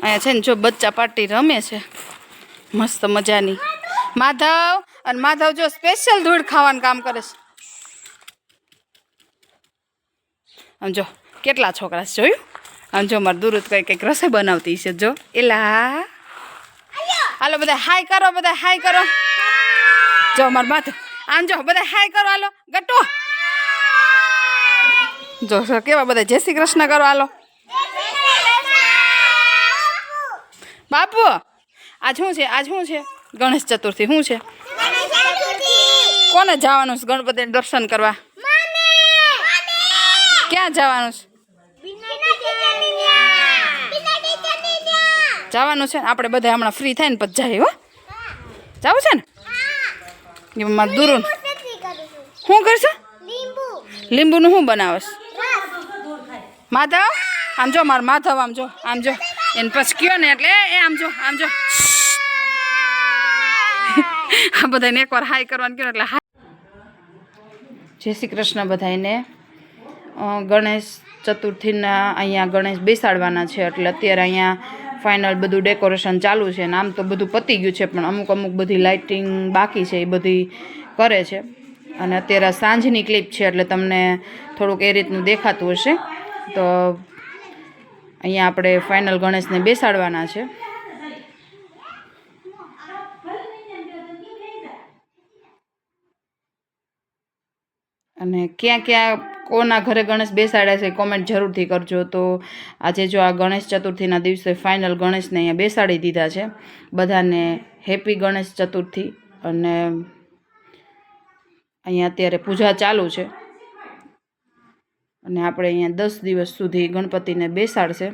અહીંયા છે ને જો બચ્ચા પાર્ટી રમે છે. મસ્ત મજાની. માધવ, અને માધવ જો સ્પેશિયલ ધૂળ ખાવાનું કામ કરે છે. આમ જો, કેટલા છોકરા જોયું? આમ જો મારે દૂર કંઈ કંઈક રસોઈ બનાવતી છે જો. એલા. હાલો બધા હાય કરો, બધા હાય કરો. જો મારું માથું આમ જો, બધા હાય કરો, હાલો. ગટો. જો કેવા બધા જય શ્રી કૃષ્ણ કરો, હાલો. બાપુ આજ શું છે? આજ શું છે? ગણેશ ચતુર્થી, શું છે? કોને જવાનું છે ગણપતિ દર્શન કરવા? ક્યાં જવાનું છે? જવાનું છે ને, આપણે બધા હમણાં ફ્રી થાય ને પછી જાય હો. જવું છે ને? એમાં દૂર શું કરશે? લીંબુનું શું બનાવશ? માધવ? આમ જો, માર માધવ, આમ જો આમ જો. એને પછી કયો ને એટલે, એ, આમ જો, આમ આ બધાને એકવાર હાય કરવાનું કયો એટલે હાય. જય શ્રી કૃષ્ણ બધાને ગણેશ ચતુર્થીના અહીંયા ગણેશ બેસાડવાના છે, એટલે અત્યારે અહીંયા ફાઇનલ બધું ડેકોરેશન ચાલુ છે ને, આમ તો બધું પતી ગયું છે, પણ અમુક અમુક બધી લાઇટિંગ બાકી છે, એ બધી કરે છે. અને અત્યારે સાંજની ક્લિપ છે, એટલે તમને થોડુંક એ રીતનું દેખાતું હશે. તો અહીંયા આપણે ફાઇનલ ગણેશને બેસાડવાના છે. અને ક્યાં ક્યાં કોના ઘરે ગણેશ બેસાડ્યા છે કોમેન્ટ જરૂરથી કરજો. તો આજે જો આ ગણેશ ચતુર્થીના દિવસે ફાઇનલ ગણેશને અહીંયા બેસાડી દીધા છે. બધાને હેપી ગણેશ ચતુર્થી. અને અહીંયા અત્યારે પૂજા ચાલુ છે. અને આપણે અહીંયા દસ દિવસ સુધી ગણપતિને બેસાડશે.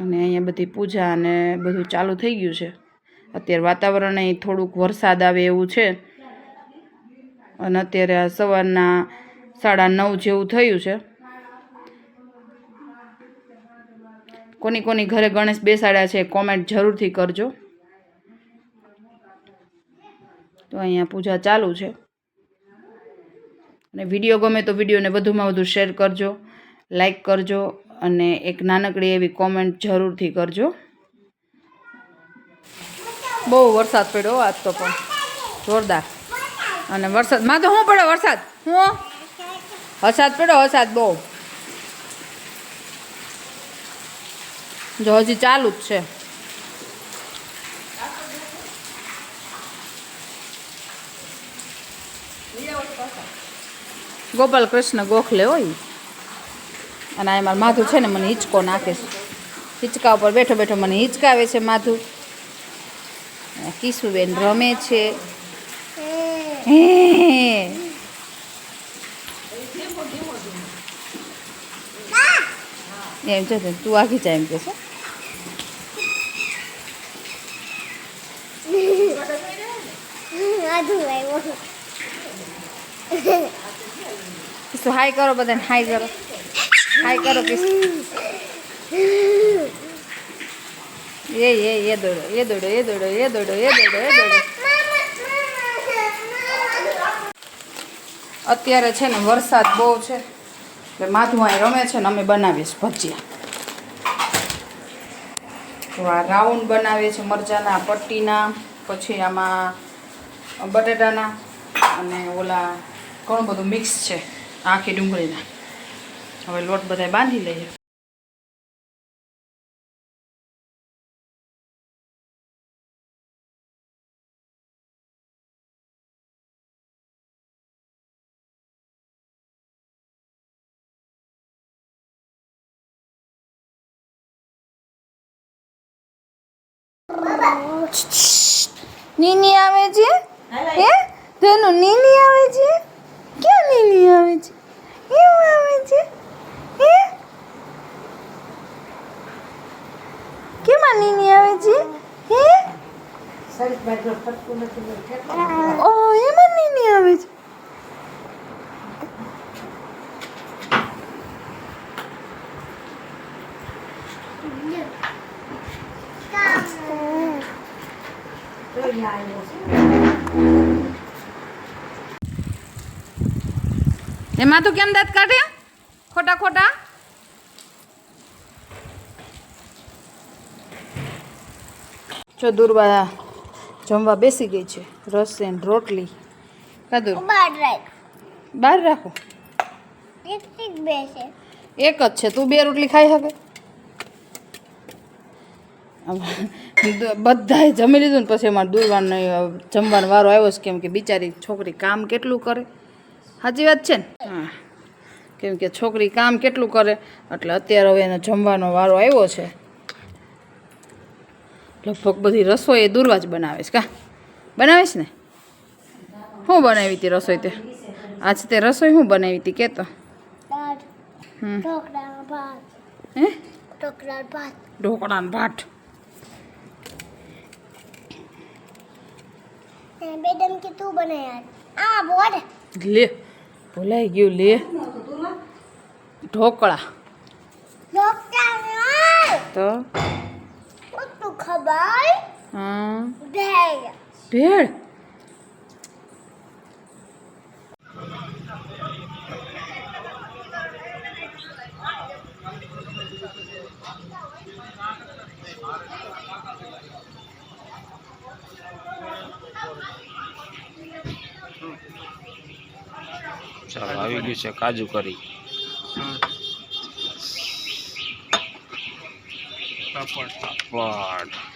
અને અહીંયા બધી પૂજા અને બધું ચાલુ થઈ ગયું છે. અત્યારે વાતાવરણ અહીં થોડુંક વરસાદ આવે એવું છે. અને અત્યારે આ સવારના સાડા નવ જેવું થયું છે. કોની કોની ઘરે ગણેશ બેસાડ્યા છે કોમેન્ટ જરૂરથી કરજો. તો અહીંયા પૂજા ચાલુ છે. અને વીડિયો ગમે તો વિડીયોને વધુમાં વધુ શેર કરજો, લાઈક કરજો અને એક નાનકડી એવી કોમેન્ટ જરૂરથી કરજો. બહુ વરસાદ પડ્યો આજ તો પણ. જોરદાર. અને વરસાદ, માં તો શું પડ્યો વરસાદ? હું? વરસાદ પડ્યો, વરસાદ બહુ. જો હજી ચાલુ જ છે. ગોપાલ કૃષ્ણ ગોખલે હોય. અને આ મારું માથું છે ને મને હિંચકો નાખે છે. હિંચકા ઉપર બેઠો બેઠો મને હિંચકાવે છે માથું કિશુબેન રમે છે. એમ છે તું આખી જા એમ કે છે. કિશુ હાય કરો બધાને, હાય કરો. હાય કરો કિસ્સો એ એ એ દોડો એ દોડો એ દોડો એ દોડો એ દોડો એ દોડો. અત્યારે છે ને વરસાદ બહુ છે, એટલે માથું અહીં રમે છે ને અમે બનાવીએ છીએ ભજીયા. આ રાઉન્ડ બનાવીએ છીએ મરચાના પટ્ટીના, પછી આમાં બટેટાના અને ઓલા ઘણું બધું મિક્સ છે. આખી ડુંગળીના. હવે લોટ બધા બાંધી લઈએ. નીની આવે છે? હે? તેનું નીની આવે છે? ઓ એમાં નીની આવે છે. એમાં તો કેમ દાંત કાઢે? ખોટા ખોટા? જો દુર્વા જમવા બેસી ગઈ છે. રસ એન્ડ રોટલી. રાખ. બહાર રાખો. એક જ છે. તું બે રોટલી ખાઈ શકે? બધાએ જમી લીધું ને પછી અમારે દૂરવાનો જમવાનો વારો આવ્યો છે. કેમ કે બિચારી છોકરી કામ કેટલું કરે? સાચી વાત છે ને? હા. કેમ કે છોકરી કામ કેટલું કરે? એટલે અત્યારે હવે એનો જમવાનો વારો આવ્યો છે. લગભગ બધી રસોઈ એ દૂરવા જ બનાવે છે કા? બનાવીશ ને? શું બનાવી હતી રસોઈ તે? આજે તે રસોઈ શું બનાવી હતી કહેતો ભાત. કે તું બનાય આ બોલ. લે ભૂલાઈ ગયું લે. ઢોકળા. ઢોકળા તો? ખબર હા. ભેળ ભેળ ચાલો આવી ગયું છે કાજુ કરી. પાપડ પાપડ.